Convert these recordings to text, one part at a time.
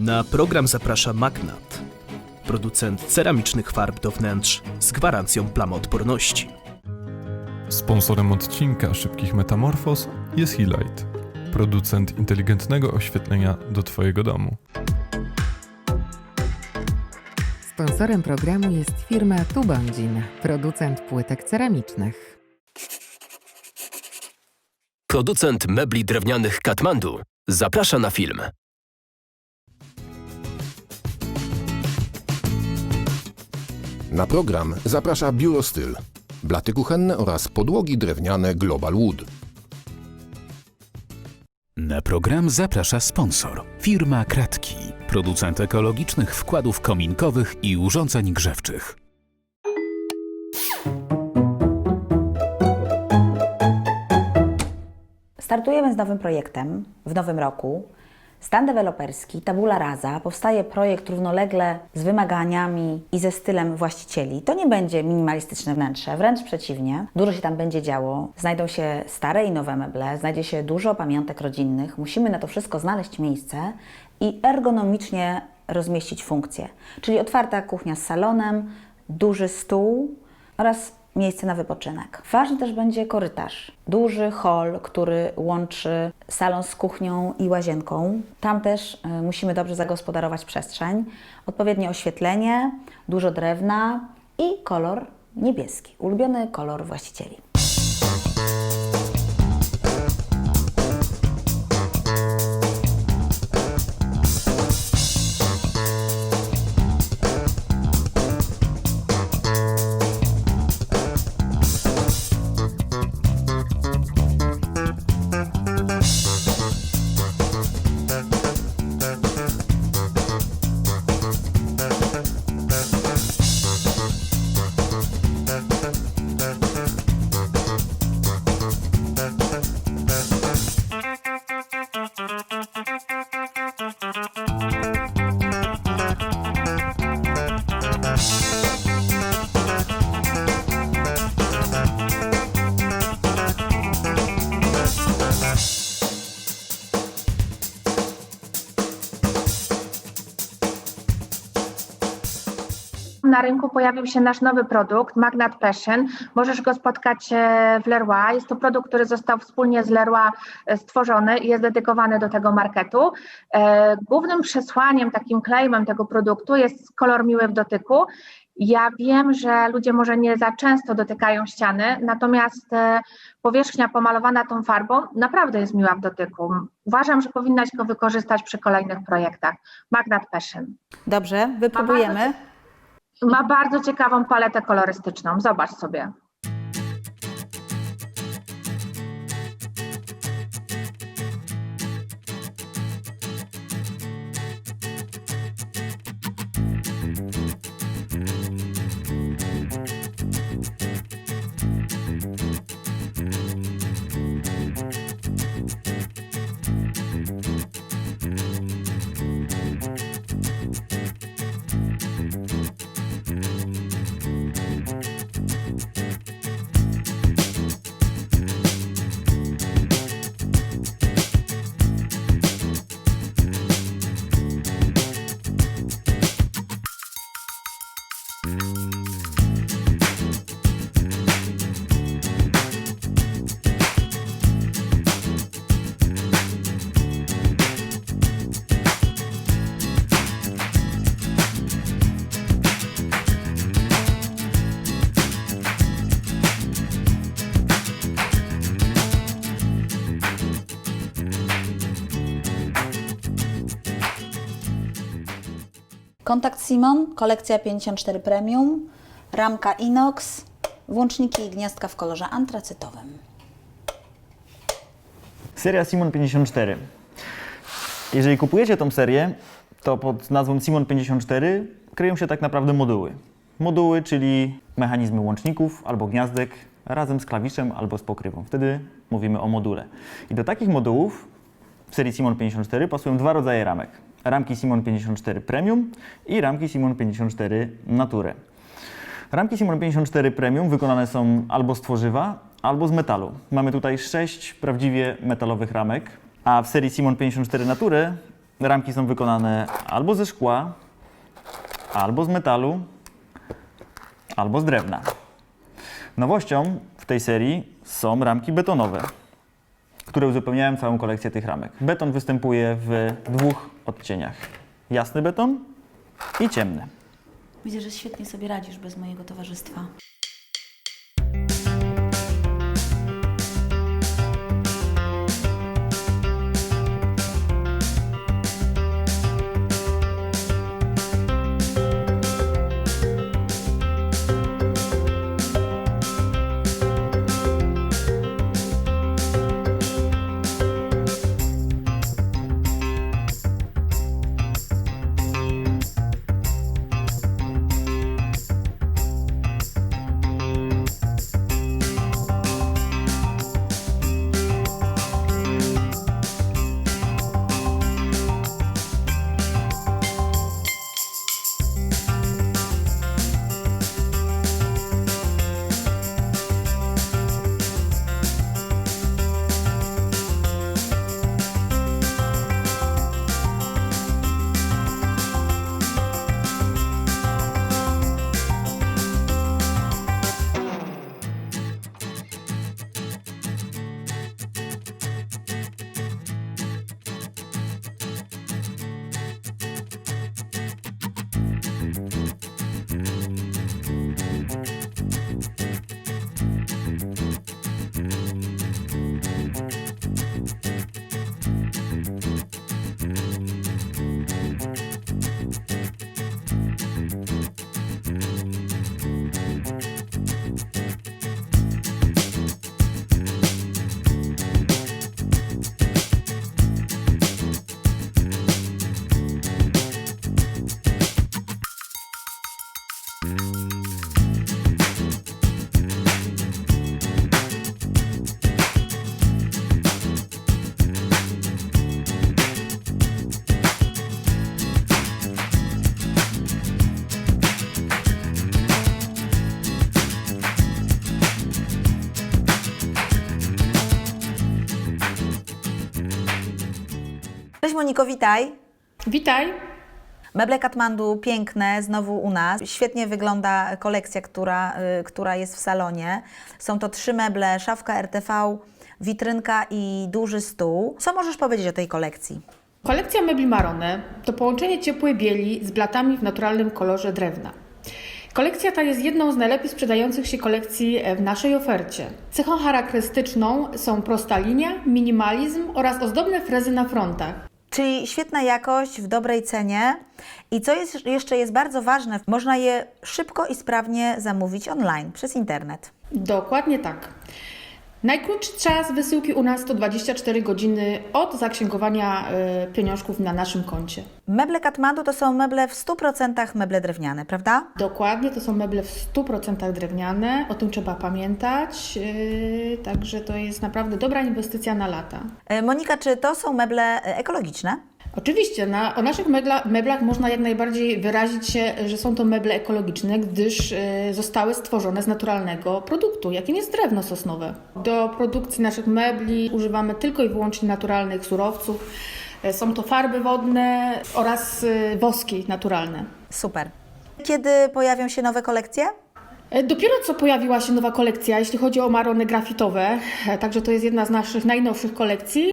Na program zaprasza Magnat, producent ceramicznych farb do wnętrz z gwarancją plamoodporności. Sponsorem odcinka Szybkich Metamorfoz jest Helight, producent inteligentnego oświetlenia do Twojego domu. Sponsorem programu jest firma Tubondzin, producent płytek ceramicznych. Producent mebli drewnianych Katmandu zaprasza na film. Na program zaprasza Biuro Styl, blaty kuchenne oraz podłogi drewniane Global Wood. Na program zaprasza sponsor. Firma Kratki, producent ekologicznych wkładów kominkowych i urządzeń grzewczych. Startujemy z nowym projektem w nowym roku. Stan deweloperski, tabula rasa, powstaje projekt równolegle z wymaganiami i ze stylem właścicieli. To nie będzie minimalistyczne wnętrze, wręcz przeciwnie. Dużo się tam będzie działo. Znajdą się stare i nowe meble, znajdzie się dużo pamiątek rodzinnych. Musimy na to wszystko znaleźć miejsce i ergonomicznie rozmieścić funkcje. Czyli otwarta kuchnia z salonem, duży stół oraz miejsce na wypoczynek. Ważny też będzie korytarz. Duży hol, który łączy salon z kuchnią i łazienką. Tam też y, musimy dobrze zagospodarować przestrzeń. Odpowiednie oświetlenie, dużo drewna i kolor niebieski. Ulubiony kolor właścicieli. Na rynku pojawił się nasz nowy produkt, Magnat Passion. Możesz go spotkać e, w Leroy. Jest to produkt, który został wspólnie z Leroy e, stworzony i jest dedykowany do tego marketu. E, Głównym przesłaniem, takim claimem tego produktu jest kolor miły w dotyku. Ja wiem, że ludzie może nie za często dotykają ściany, natomiast powierzchnia pomalowana tą farbą naprawdę jest miła w dotyku. Uważam, że powinnaś go wykorzystać przy kolejnych projektach. Magnat Passion. Dobrze, wypróbujemy. Ma bardzo ciekawą paletę kolorystyczną. Zobacz sobie. Simon, kolekcja 54 Premium, ramka inox, włączniki i gniazdka w kolorze antracytowym. Seria Simon 54. Jeżeli kupujecie tą serię, to pod nazwą Simon 54 kryją się tak naprawdę moduły. Moduły, czyli mechanizmy łączników albo gniazdek razem z klawiszem albo z pokrywą. Wtedy mówimy o module. I do takich modułów w serii Simon 54 pasują dwa rodzaje ramek. Ramki Simon 54 Premium i ramki Simon 54 Nature. Ramki Simon 54 Premium wykonane są albo z tworzywa, albo z metalu. Mamy tutaj sześć prawdziwie metalowych ramek, a w serii Simon 54 Nature ramki są wykonane albo ze szkła, albo z metalu, albo z drewna. Nowością w tej serii są ramki betonowe, które uzupełniają całą kolekcję tych ramek. Beton występuje w dwóch odcieniach. Jasny beton i ciemny. Widzę, że świetnie sobie radzisz bez mojego towarzystwa. Moniko, witaj. Witaj. Meble Katmandu piękne, znowu u nas. Świetnie wygląda kolekcja, która, y, która jest w salonie. Są to trzy meble, szafka RTV, witrynka i duży stół. Co możesz powiedzieć o tej kolekcji? Kolekcja mebli Marone to połączenie ciepłej bieli z blatami w naturalnym kolorze drewna. Kolekcja ta jest jedną z najlepiej sprzedających się kolekcji e, w naszej ofercie. Cechą charakterystyczną są prosta linia, minimalizm oraz ozdobne frezy na frontach. Czyli świetna jakość w dobrej cenie. I co jest, jeszcze jest bardzo ważne, można je szybko i sprawnie zamówić online przez internet. Dokładnie tak. Najkrótszy czas wysyłki u nas to 24 godziny od zaksięgowania e, pieniążków na naszym koncie. Meble Katmandu to są meble w 100% meble drewniane, prawda? Dokładnie, to są meble w 100% drewniane, o tym trzeba pamiętać, yy, także to jest naprawdę dobra inwestycja na lata. E, Monika, czy to są meble e, ekologiczne? Oczywiście, na, o naszych megla, meblach można jak najbardziej wyrazić się, że są to meble ekologiczne, gdyż yy, zostały stworzone z naturalnego produktu, jakim jest drewno sosnowe. Do produkcji naszych mebli używamy tylko i wyłącznie naturalnych surowców. Yy, Są to farby wodne oraz yy, woski naturalne. Super. Kiedy pojawią się nowe kolekcje? E, Dopiero co pojawiła się nowa kolekcja, jeśli chodzi o marony grafitowe, e, także to jest jedna z naszych najnowszych kolekcji.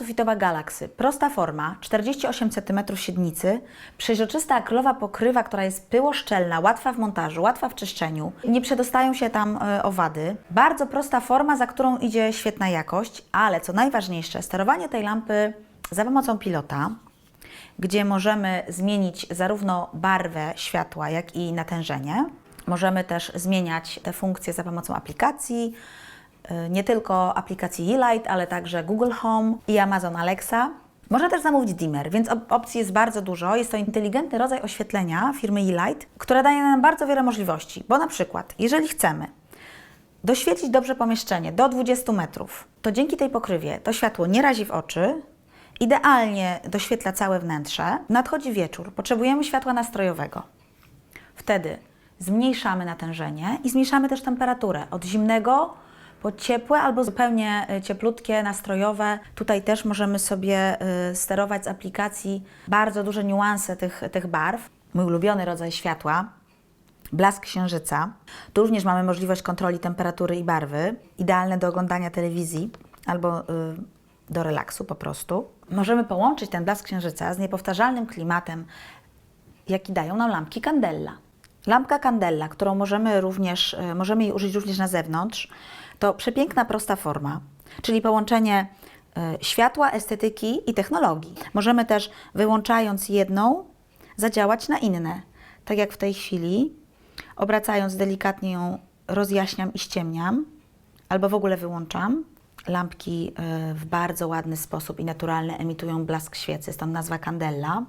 Sufitowa Galaxy. Prosta forma, 48 cm średnicy, przeźroczysta akrylowa pokrywa, która jest pyłoszczelna, łatwa w montażu, łatwa w czyszczeniu. Nie przedostają się tam e, owady. Bardzo prosta forma, za którą idzie świetna jakość, ale co najważniejsze, sterowanie tej lampy za pomocą pilota, gdzie możemy zmienić zarówno barwę światła, jak i natężenie. Możemy też zmieniać te funkcje za pomocą aplikacji, nie tylko aplikacji eLight, ale także Google Home i Amazon Alexa. Można też zamówić dimmer, więc op- opcji jest bardzo dużo. Jest to inteligentny rodzaj oświetlenia firmy eLight, która daje nam bardzo wiele możliwości. Bo na przykład, jeżeli chcemy doświetlić dobrze pomieszczenie do 20 metrów, to dzięki tej pokrywie to światło nie razi w oczy, idealnie doświetla całe wnętrze. Nadchodzi wieczór, potrzebujemy światła nastrojowego. Wtedy zmniejszamy natężenie i zmniejszamy też temperaturę od zimnego po ciepłe albo zupełnie y, cieplutkie, nastrojowe. Tutaj też możemy sobie y, sterować z aplikacji bardzo duże niuanse tych, tych barw. Mój ulubiony rodzaj światła blask księżyca. Tu również mamy możliwość kontroli temperatury i barwy, idealne do oglądania telewizji albo y, do relaksu po prostu. Możemy połączyć ten blask księżyca z niepowtarzalnym klimatem, jaki dają nam lampki Candella. Lampka Candella, którą możemy również, możemy jej użyć również na zewnątrz, to przepiękna, prosta forma, czyli połączenie y, światła, estetyki i technologii. Możemy też, wyłączając jedną, zadziałać na inne. Tak jak w tej chwili, obracając delikatnie ją, rozjaśniam i ściemniam, albo w ogóle wyłączam. Lampki y, w bardzo ładny sposób i naturalny emitują blask świecy, stąd nazwa Candella.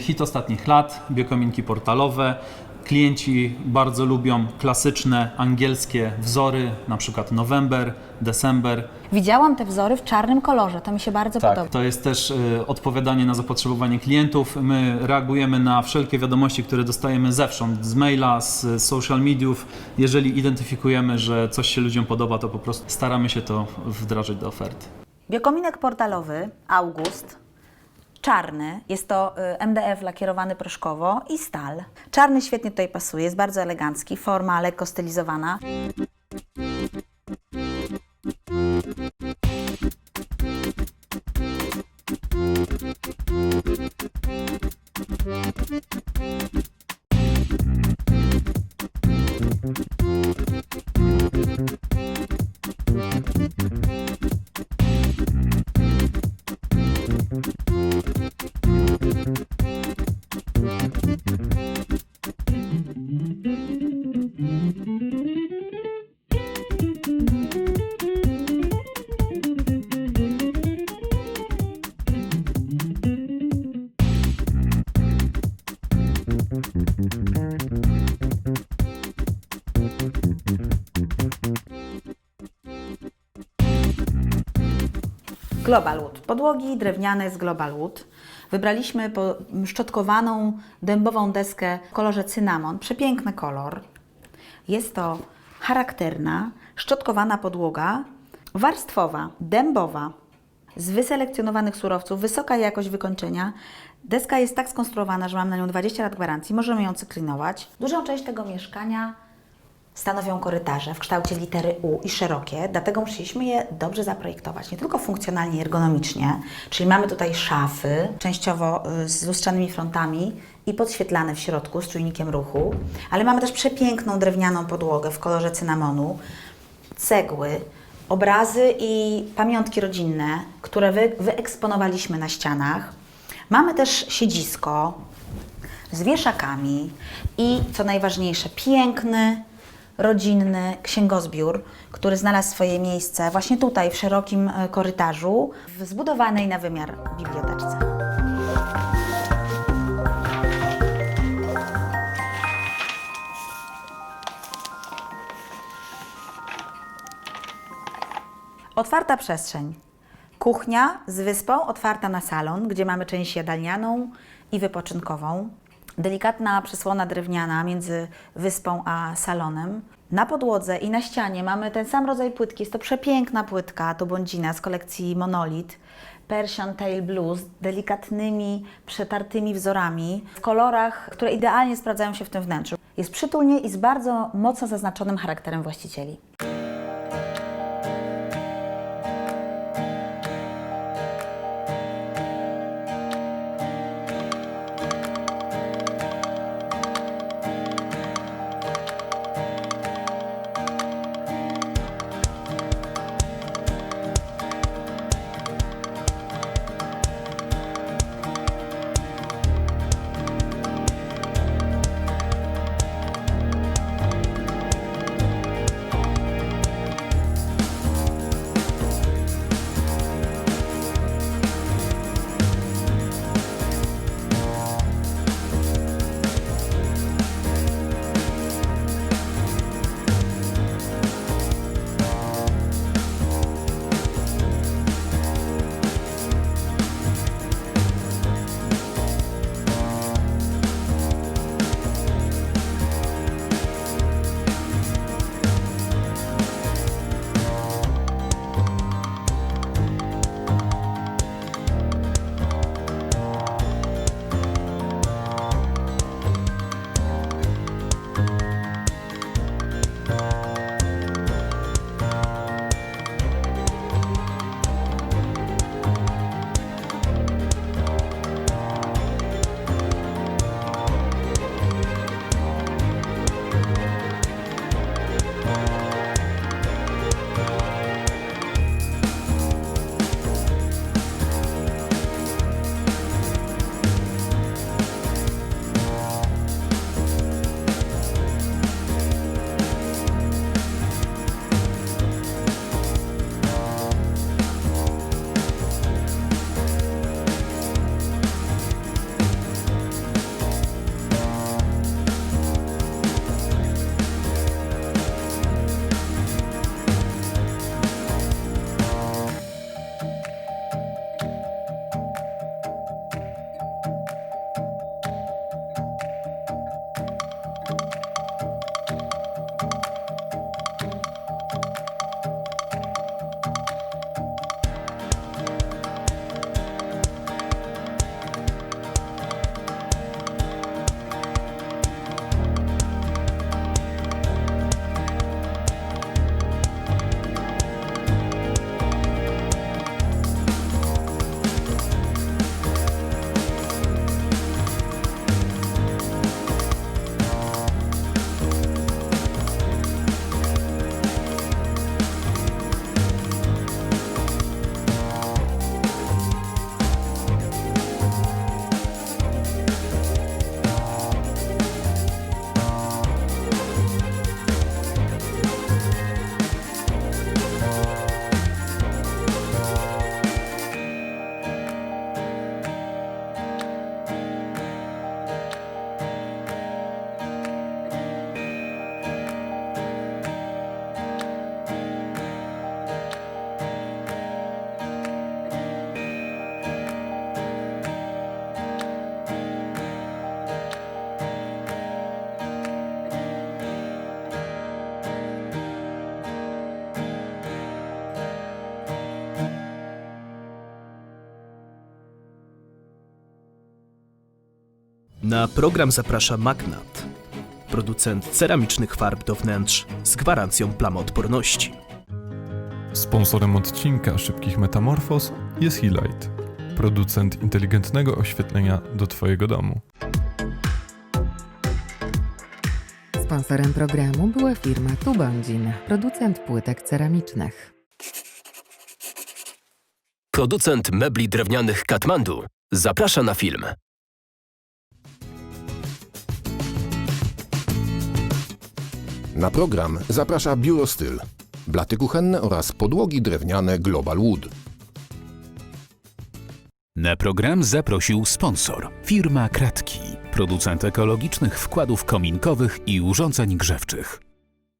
Hit ostatnich lat, biokominki portalowe. Klienci bardzo lubią klasyczne angielskie wzory, na przykład November, December. Widziałam te wzory w czarnym kolorze, to mi się bardzo podoba. To jest też y, odpowiadanie na zapotrzebowanie klientów. My reagujemy na wszelkie wiadomości, które dostajemy zewsząd, z maila, z social mediów. Jeżeli identyfikujemy, że coś się ludziom podoba, to po prostu staramy się to wdrażać do oferty. Biokominek portalowy August. Czarny, jest to y, MDF lakierowany proszkowo i stal. Czarny świetnie tutaj pasuje, jest bardzo elegancki, forma lekko stylizowana. Global Wood. Podłogi drewniane z Global Wood. Wybraliśmy szczotkowaną dębową deskę w kolorze cynamon. Przepiękny kolor. Jest to charakterna, szczotkowana podłoga, warstwowa, dębowa, z wyselekcjonowanych surowców, wysoka jakość wykończenia. Deska jest tak skonstruowana, że mam na nią 20 lat gwarancji, możemy ją cyklinować. Dużą część tego mieszkania stanowią korytarze w kształcie litery U i szerokie, dlatego musieliśmy je dobrze zaprojektować, nie tylko funkcjonalnie i ergonomicznie, czyli mamy tutaj szafy, częściowo y, z lustrzanymi frontami i podświetlane w środku z czujnikiem ruchu, ale mamy też przepiękną drewnianą podłogę w kolorze cynamonu, cegły, obrazy i pamiątki rodzinne, które wy, wyeksponowaliśmy na ścianach. Mamy też siedzisko z wieszakami i co najważniejsze, piękny, rodzinny księgozbiór, który znalazł swoje miejsce właśnie tutaj, w szerokim e, korytarzu, w zbudowanej na wymiar biblioteczce. Otwarta przestrzeń. Kuchnia z wyspą otwarta na salon, gdzie mamy część jadalnianą i wypoczynkową. Delikatna przysłona drewniana między wyspą a salonem. Na podłodze i na ścianie mamy ten sam rodzaj płytki. Jest to przepiękna płytka, to błądzina z kolekcji Monolit. Persian Tail Blue z delikatnymi, przetartymi wzorami w kolorach, które idealnie sprawdzają się w tym wnętrzu. Jest przytulnie i z bardzo mocno zaznaczonym charakterem właścicieli. Na program zaprasza Magnat, producent ceramicznych farb do wnętrz z gwarancją plamoodporności. Sponsorem odcinka Szybkich Metamorfoz jest Helight, producent inteligentnego oświetlenia do Twojego domu. Sponsorem programu była firma Tubondzin, producent płytek ceramicznych. Producent mebli drewnianych Katmandu zaprasza na film. Na program zaprasza Biuro Styl. Blaty kuchenne oraz podłogi drewniane Global Wood. Na program zaprosił sponsor firma Kratki, producent ekologicznych wkładów kominkowych i urządzeń grzewczych.